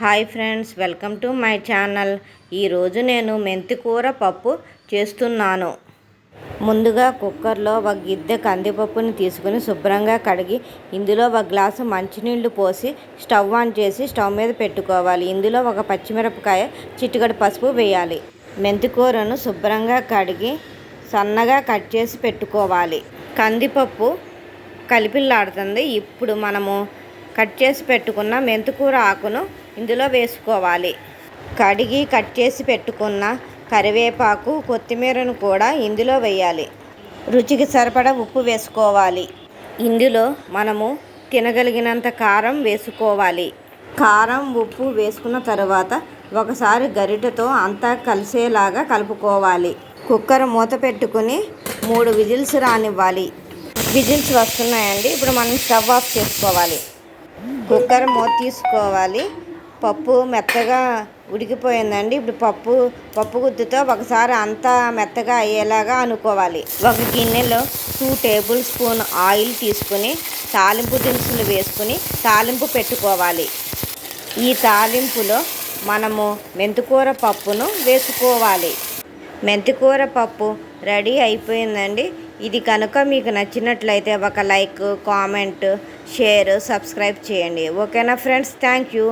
Hi friends welcome to my channel. ఈరోజు నేను మెంతికూర పప్పు చేస్తున్నాను. ముందుగా కుక్కర్లో ఒక గిద్దె కందిపప్పుని తీసుకుని శుభ్రంగా కడిగి ఇందులో ఒక గ్లాసు మంచినీళ్ళు పోసి స్టవ్ ఆన్ చేసి స్టవ్ మీద పెట్టుకోవాలి. ఇందులో ఒక పచ్చిమిరపకాయ చిటికడి పసుపు వేయాలి. మెంతికూరను శుభ్రంగా కడిగి సన్నగా కట్ చేసి పెట్టుకోవాలి. కందిపప్పు కలిపిల్లాడుతుంది. ఇప్పుడు మనము కట్ చేసి పెట్టుకున్న మెంతికూర ఆకును ఇందులో వేసుకోవాలి. కడిగి కట్ చేసి పెట్టుకున్న కరివేపాకు కొత్తిమీరను కూడా ఇందులో వేయాలి. రుచికి సరిపడా ఉప్పు వేసుకోవాలి. ఇందులో మనము తినగలిగినంత కారం వేసుకోవాలి. కారం ఉప్పు వేసుకున్న తర్వాత ఒకసారి గరిటెతో అంతా కలిసేలాగా కలుపుకోవాలి. కుక్కర్ మూత పెట్టుకుని మూడు విజిల్స్ రానివ్వాలి. విజిల్స్ వస్తున్నాయండి. ఇప్పుడు మనం స్టవ్ ఆఫ్ చేసుకోవాలి. కుక్కర్ మూత తీసుకోవాలి. పప్పు మెత్తగా ఉడికిపోయిందండి. ఇప్పుడు పప్పు పప్పు గుత్తితో ఒకసారి అంతా మెత్తగా అయ్యేలాగా అనుకోవాలి. ఒక గిన్నెలో టూ టేబుల్ స్పూన్ ఆయిల్ తీసుకుని తాలింపు దినుసులు వేసుకుని తాలింపు పెట్టుకోవాలి. ఈ తాలింపులో మనము మెంతుకూర పప్పును వేసుకోవాలి. మెంతికూర పప్పు రెడీ అయిపోయిందండి. ఇది కనుక మీకు నచ్చినట్లయితే ఒక లైక్ కామెంట్ షేర్ సబ్స్క్రైబ్ చేయండి. ఓకేనా friends? Thank you.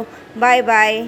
Bye bye.